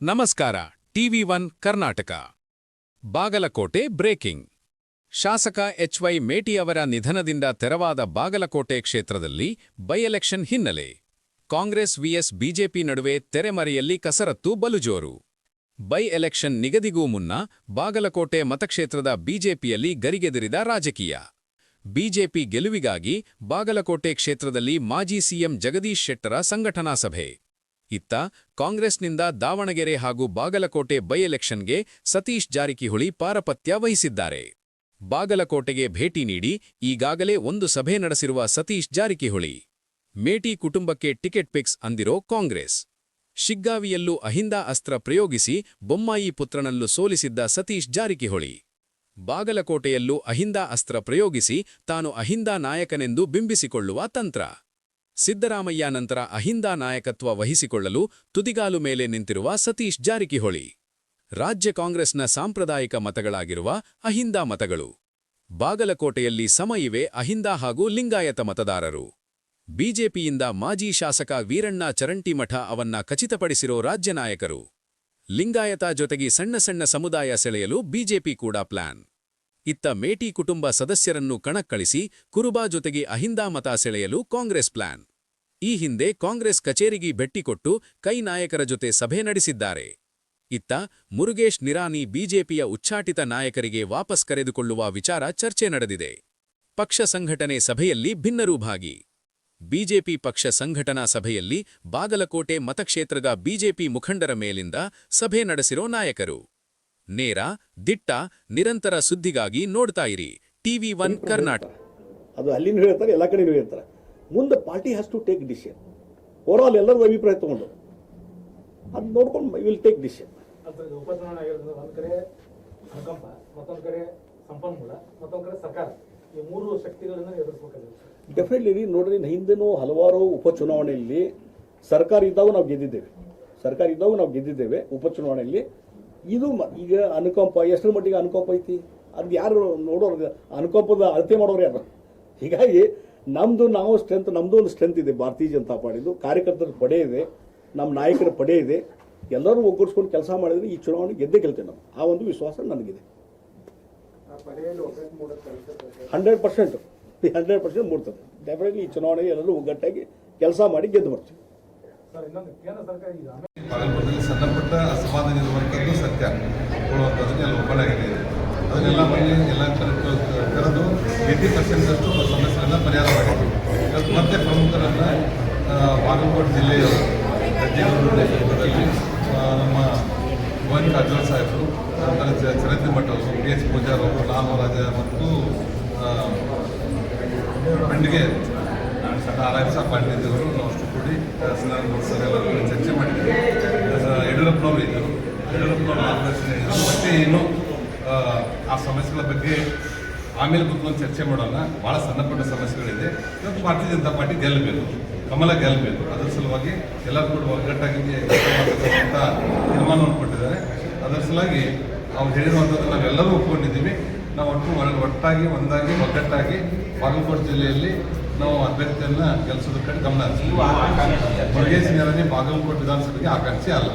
ನಮಸ್ಕಾರ, TV one Karnataka. Bagalkote breaking. ಶಾಸಕ HY Meti ಅವರ ನಿಧನದಿಂದ ತೆರವಾದ ಬಾಗಲಕೋಟೆ ಕ್ಷೇತ್ರದಲ್ಲಿ ಬೈ ಎಲೆಕ್ಷನ್ ಹಿನ್ನೆಲೆ. ಕಾಂಗ್ರೆಸ್ ವಿಎಸ್ ಬಿಜೆಪಿ ನಡುವೆ ತೆರೆಮರೆಯಲ್ಲಿ ಕಸರತ್ತು ಬಲುಜೋರು. ಬೈ ಎಲೆಕ್ಷನ್ ನಿಗದಿಗೂ ಮುನ್ನ ಬಾಗಲಕೋಟೆ ಮತಕ್ಷೇತ್ರದ ಬಿಜೆಪಿಯಲ್ಲಿ ಗರಿಗೆದರಿದ ರಾಜಕೀಯ. ಬಿಜೆಪಿ ಗೆಲುವಿಗಾಗಿ ಬಾಗಲಕೋಟೆ ಕ್ಷೇತ್ರದಲ್ಲಿ ಮಾಜಿ ಸಿಎಂ ಜಗದೀಶ್ ಶೆಟ್ಟರ ಸಂಘಟನಾ ಸಭೆ. ಇತ್ತ ಕಾಂಗ್ರೆಸ್ನಿಂದ ದಾವಣಗೆರೆ ಹಾಗೂ ಬಾಗಲಕೋಟೆ ಬೈ ಎಲೆಕ್ಷನ್ಗೆ ಸತೀಶ್ ಜಾರಕಿಹೊಳಿ ಪಾರಪತ್ಯ ವಹಿಸಿದ್ದಾರೆ. ಬಾಗಲಕೋಟೆಗೆ ಭೇಟಿ ನೀಡಿ ಈಗಾಗಲೇ ಒಂದು ಸಭೆ ನಡೆಸಿರುವ ಸತೀಶ್ ಜಾರಕಿಹೊಳಿ, ಮೇಟಿ ಕುಟುಂಬಕ್ಕೆ ಟಿಕೆಟ್ ಪಿಕ್ಸ್ ಅಂದಿರೋ ಕಾಂಗ್ರೆಸ್. ಶಿಗ್ಗಾವಿಯಲ್ಲೂ ಅಹಿಂದ ಅಸ್ತ್ರ ಪ್ರಯೋಗಿಸಿ ಬೊಮ್ಮಾಯಿ ಪುತ್ರನಲ್ಲೂ ಸೋಲಿಸಿದ್ದ ಸತೀಶ್ ಜಾರಕಿಹೊಳಿ, ಬಾಗಲಕೋಟೆಯಲ್ಲೂ ಅಹಿಂದ ಅಸ್ತ್ರ ಪ್ರಯೋಗಿಸಿ ತಾನು ಅಹಿಂದ ನಾಯಕನೆಂದು ಬಿಂಬಿಸಿಕೊಳ್ಳುವ ತಂತ್ರ. ಸಿದ್ದರಾಮಯ್ಯ ನಂತರ ಅಹಿಂದ ನಾಯಕತ್ವ ವಹಿಸಿಕೊಳ್ಳಲು ತುದಿಗಾಲು ಮೇಲೆ ನಿಂತಿರುವ ಸತೀಶ್ ಜಾರಕಿಹೊಳಿ. ರಾಜ್ಯ ಕಾಂಗ್ರೆಸ್ನ ಸಾಂಪ್ರದಾಯಿಕ ಮತಗಳಾಗಿರುವ ಅಹಿಂದ ಮತಗಳು. ಬಾಗಲಕೋಟೆಯಲ್ಲಿ ಸಮ ಇವೆ ಅಹಿಂದ ಹಾಗೂ ಲಿಂಗಾಯತ ಮತದಾರರು. ಬಿಜೆಪಿಯಿಂದ ಮಾಜಿ ಶಾಸಕ ವೀರಣ್ಣ ಚರಂಟಿಮಠ ಅವನ್ನ ಖಚಿತಪಡಿಸಿರೋ ರಾಜ್ಯ ನಾಯಕರು. ಲಿಂಗಾಯತ ಜೊತೆಗೆ ಸಣ್ಣ ಸಣ್ಣ ಸಮುದಾಯ ಸೆಳೆಯಲು ಬಿಜೆಪಿ ಕೂಡ ಪ್ಲಾನ್. ಇತ್ತ ಮೇಟಿ ಕುಟುಂಬ ಸದಸ್ಯರನ್ನು ಕಣಕ್ಕಳಿಸಿ ಕುರುಬಾ ಜೊತೆಗೆ ಅಹಿಂದಾ ಮತ ಸೆಳೆಯಲು ಕಾಂಗ್ರೆಸ್ ಪ್ಲಾನ್. ಈ ಹಿಂದೆ ಕಾಂಗ್ರೆಸ್ ಕಚೇರಿಗೆ ಭೆಟ್ಟಿಕೊಟ್ಟು ಕೈ ನಾಯಕರ ಜೊತೆ ಸಭೆ ನಡೆಸಿದ್ದಾರೆ. ಇತ್ತ ಮುರುಗೇಶ್ ನಿರಾನಿ ಬಿಜೆಪಿಯ ಉಚ್ಚಾಟಿತ ನಾಯಕರಿಗೆ ವಾಪಸ್ ಕರೆದುಕೊಳ್ಳುವ ವಿಚಾರ ಚರ್ಚೆ ನಡೆದಿದೆ. ಪಕ್ಷ ಸಂಘಟನೆ ಸಭೆಯಲ್ಲಿ ಭಿನ್ನರೂ ಭಾಗಿ ಬಿಜೆಪಿ ಪಕ್ಷ ಸಂಘಟನಾ ಸಭೆಯಲ್ಲಿ ಬಾಗಲಕೋಟೆ ಮತಕ್ಷೇತ್ರದ ಬಿಜೆಪಿ ಮುಖಂಡರ ಮೇಲಿಂದ ಸಭೆ ನಡೆಸಿರೋ ನಾಯಕರು. ನೇರ, ದಿಟ್ಟ, ನಿರಂತರ ಸುದ್ದಿಗಾಗಿ ನೋಡ್ತಾ ಇರಿ. TV one Karnataka. ಅದು ಅಲ್ಲಿನೂ ಹೇಳ್ತಾರೆ, ಎಲ್ಲ ಕಡೆನೂ ಹೇಳ್ತಾರೆ. ಮುಂದೆ party has to take decision all ಎಲ್ಲರೂ ಅಭಿಪ್ರಾಯ ತಗೊಂಡು. ಅದು ನೋಡ್ಕೊಂಡು ವಿಲ್ ಟೇಕ್ ಡಿಸಿಷನ್ ಉಪಚುನಾವಣೆ ಆಗಿರೋದ್ರಿಂದ ಒಂದ್ ಕಡೆ ಮತ್ತೊಂದ್ ಕಡೆ ಸಂಪನ್ಮೂಲ ಮತ್ತೊಂದ್ ಕಡೆ ಸರ್ಕಾರ. ಈ ಮೂರು ಶಕ್ತಿಗಳನ್ನ ಎದುರಿಸಬೇಕಾಗುತ್ತೆ ಡೆಫಿನೆಟ್ಲಿ ರೀ ನೋಡ್ರಿ ಹಿಂದೆನೂ ಹಲವಾರು ಉಪಚುನಾವಣೆಯಲ್ಲಿ ಸರ್ಕಾರ ಇದ್ದಾಗ ನಾವು ಗೆದ್ದಿದ್ದೇವೆ. ಸರ್ಕಾರ ಇದ್ದಾಗ ನಾವು ಗೆದ್ದಿದ್ದೇವೆ ಉಪಚುನಾವಣೆಯಲ್ಲಿ. ಇದು ಈಗ ಅನುಕಂಪ ಎಷ್ಟರ ಮಟ್ಟಿಗೆ ಅನುಕಂಪ ಐತಿ? ಅದು ಯಾರು ನೋಡೋರು ಅನುಕಂಪದ ಅಳತೆ ಮಾಡೋರು ಯಾರು? ಹೀಗಾಗಿ ನಮ್ಮದು ನಾವು ಸ್ಟ್ರೆಂತ್ ನಮ್ಮದು ಒಂದು ಸ್ಟ್ರೆಂತ್ ಇದೆ ಭಾರತೀಯ ಜನತಾ ಪಾರ್ಟಿದು. ಕಾರ್ಯಕರ್ತರ ಪಡೆ ಇದೆ ನಮ್ಮ ನಾಯಕರ ಪಡೆ ಇದೆ. ಎಲ್ಲರೂ ಒಗ್ಗೂಡಿಸ್ಕೊಂಡು ಕೆಲಸ ಮಾಡಿದ್ರೆ ಈ ಚುನಾವಣೆ ಗೆದ್ದೇ ಗೆಲ್ತೇವೆ ನಾವು. ಆ ಒಂದು ವಿಶ್ವಾಸ ನನಗಿದೆ. Hundred percent. ಹಂಡ್ರೆಡ್ ಪರ್ಸೆಂಟ್ ಮೂಡ್ತದೆ. ಡೆಫಿನೆಟ್ಲಿ ಈ ಚುನಾವಣೆ ಎಲ್ಲರೂ ಒಗ್ಗಟ್ಟಾಗಿ ಕೆಲಸ ಮಾಡಿ ಗೆದ್ದು ಬರ್ತೀವಿ. ಸರ್ ಇನ್ನೊಂದು ಕೇಂದ್ರ ಸರ್ಕಾರ ಆಮೇಲೆ ಬಾಗಲಕೋಟೆಯಲ್ಲಿ ಸಣ್ಣ ಪುಟ್ಟ ಅಸಮಾಧಾನ ಇರುವಂಥದ್ದು ಸತ್ಯ. ಕೊಡುವಂಥದ್ದು ಅದನ್ನೆಲ್ಲ ಮನೆ ಎಲ್ಲ ಕರೆದು ಕರೆದು ಏಯ್ಟಿ ಪರ್ಸೆಂಟಷ್ಟು ಸಮಸ್ಯೆಗಳನ್ನ ಪರಿಹಾರ ಮಾಡಿದ್ವಿ ಇವತ್ತು ಮತ್ತೆ ಪ್ರಮುಖರನ್ನು ಬಾಗಲಕೋಟೆ ಜಿಲ್ಲೆಯ ನಮ್ಮ ಗೋವಿಂದ ಕಾರಜೋಳ ಸಾಹೇಬರು ನಂತರ ಚರಂತಿ ಮಠವರು ಕೆ ಎಚ್ ಪೂಜಾರ್ ಅವರು ರಾಮರಾಜ ಮತ್ತು ಆ, ಬಂಡಿಗೆ ನಾರಾಯಣ ಸಾಹ ನಾವು ಅಷ್ಟು ಕೂಡಿ ಸ್ನಾನ ಸರ್ ಎಲ್ಲರೂ ಚರ್ಚೆ ಮಾಡಿದ್ವಿ ಆ, ಯಡಿಯೂರಪ್ಪನವರು ಇದ್ದರು. ಯಡಿಯೂರಪ್ಪನವರು ಮಾರ್ಗದರ್ಶನ ಇದ್ದರು. ಮತ್ತೆ ಆ, ಆ ಸಮಸ್ಯೆಗಳ ಬಗ್ಗೆ ಆಮೇಲೆ ಕುತ್ಕೊಂಡು ಚರ್ಚೆ ಮಾಡೋಣ. ಭಾಳ ಸಣ್ಣಪುಟ್ಟ ಸಮಸ್ಯೆಗಳಿದೆ. ಇವತ್ತು ಭಾರತೀಯ ಜನತಾ ಪಾರ್ಟಿ ಗೆಲ್ಲಬೇಕು. ಕಮಲ ಗೆಲ್ಲಬೇಕು. ಅದರ ಸಲುವಾಗಿ ಎಲ್ಲರೂ ಕೂಡ ಒಗ್ಗಟ್ಟಾಗಿ ತೀರ್ಮಾನವನ್ನು ಕೊಟ್ಟಿದ್ದಾರೆ. ಅದರ ಸಲುವಾಗಿ ಅವ್ರು ಹೇಳಿರುವಂಥದ್ದು ನಾವೆಲ್ಲರೂ ಒಪ್ಕೊಂಡಿದ್ದೀವಿ. ನಾವು ಒಟ್ಟು ಒಟ್ಟಾಗಿ, ಒಂದಾಗಿ, ಒಗ್ಗಟ್ಟಾಗಿ ಬಾಗಲಕೋಟೆ ಜಿಲ್ಲೆಯಲ್ಲಿ ನಾವು ಅಭ್ಯರ್ಥಿಯನ್ನ ಗೆಲ್ಲಿಸೋದ್ರ ಕಡೆ ಗಮನ ನೇರನೇ ಬಾಗಲಕೋಟೆ ವಿಧಾನಸಭೆಗೆ ಆಕಾಂಕ್ಷೆ ಅಲ್ಲ.